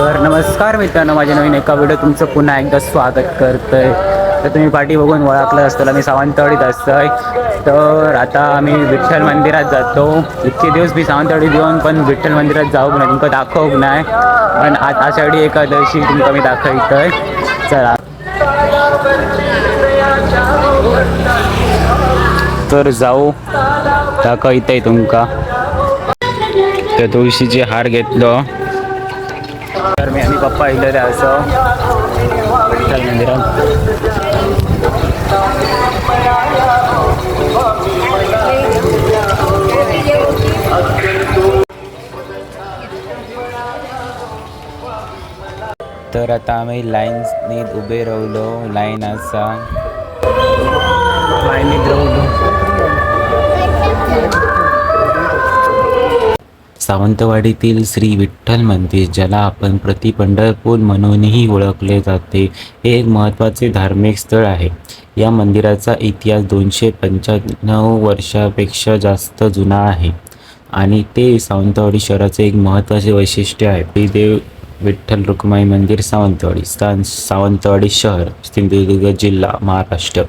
नमस्कार मित्रांनो माझ्या नवीन एका व्हिडिओ तुमचं पुन्हा एकदा स्वागत करतोय. तर तुम्ही पाठी बघून ओळखलं असतं मी सावंतवाडीत असतोय. तर आता आम्ही विठ्ठल मंदिरात जातो. इतके दिवस मी सावंतवाडीत येऊन पण विठ्ठल मंदिरात जाऊक नाही तुमका दाखवूक नाही. पण आज आषाढी एकादशी तुमका मी दाखवतोय. चला. तर जाऊ. दाखवतंय तुमका. तर तुळशीचे हार घेतलो. तर मी आणि पप्पा इलेले असो विठ्ठल मंदिरात तर आता आम्ही लाईन्सनी उभे राहिलो लाईन असा लाईनीत राहिलो सावंतवाडीतील श्री विठ्ठल मंदिर ज्याला आपण प्रति पंढरपूर म्हणूनही ओळखले जाते हे एक महत्त्वाचे धार्मिक स्थळ आहे. या मंदिराचा इतिहास दोनशे पंच्याण्णव वर्षापेक्षा जास्त जुना आहे आणि ते सावंतवाडी शहराचे एक महत्त्वाचे वैशिष्ट्य आहे. श्रीदेव विठ्ठल रुक्माई मंदिर सावंतवाडी स्थान सावंतवाडी शहर सिंधुदुर्ग जिल्हा महाराष्ट्र.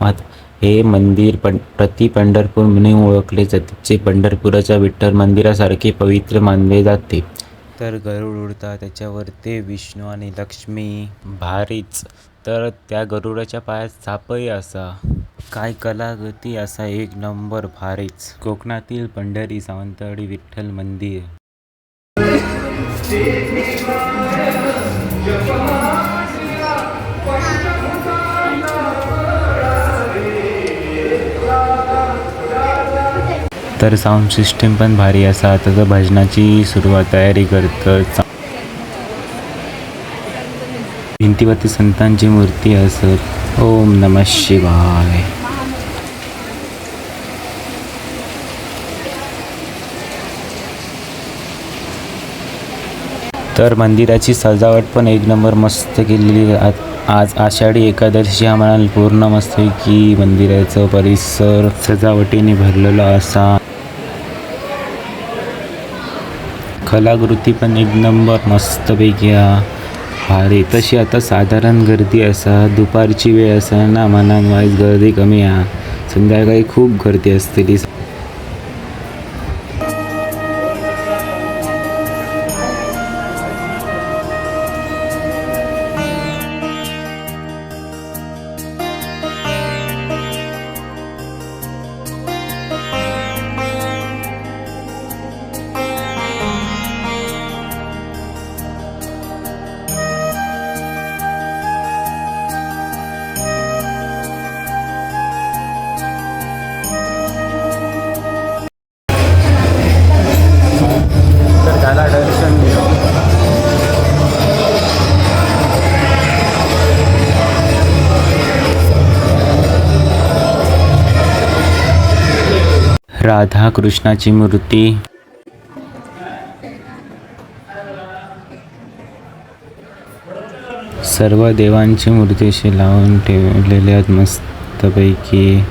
महत् हे मंदिर पण प्रति पंढरपूर म्हणून ओळखले जाते जे पंढरपुराच्या विठ्ठल मंदिरासारखे पवित्र मानले जाते. तर गरुड उडतात त्याच्यावर ते विष्णू आणि लक्ष्मी भारीच. तर त्या गरुडाच्या पायात सापही असा. काय कलागती असा एक नंबर भारीच. कोकणातील पंढरी सावंतवाडी विठ्ठल मंदिर. तर साऊंड सिस्टीम पण भारी असा. तसं भजनाची सुरुवात तयारी करतं भिंतीवरती संतांची मूर्ती असत ओम नम शिवाय. तर मंदिराची सजावट पण एक नंबर मस्त केलेली आज आषाढी एकादशी आम्हाला पूर्ण मस्त की मंदिराचं परिसर सजावटीने भरलेला असा. कलाकृती पण एक नंबर मस्तपैकी हा. भारी. तशी आता साधारण गर्दी असा दुपारची वेळ असा ना मनान वाईज गर्दी कमी हा संध्याकाळी खूप गर्दी आसतली राधा कृष्णाची मूर्ती. सर्व देवांची मूर्ती अशी लावून ठेवलेल्या आहेत मस्तपैकी.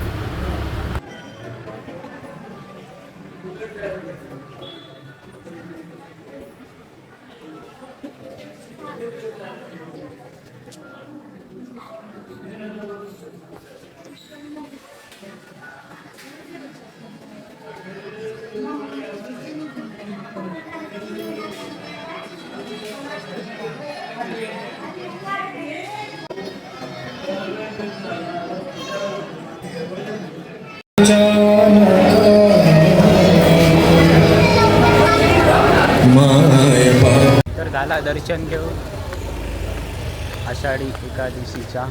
तर झाला दर्शन घेऊ आषाढी एकादशीच्या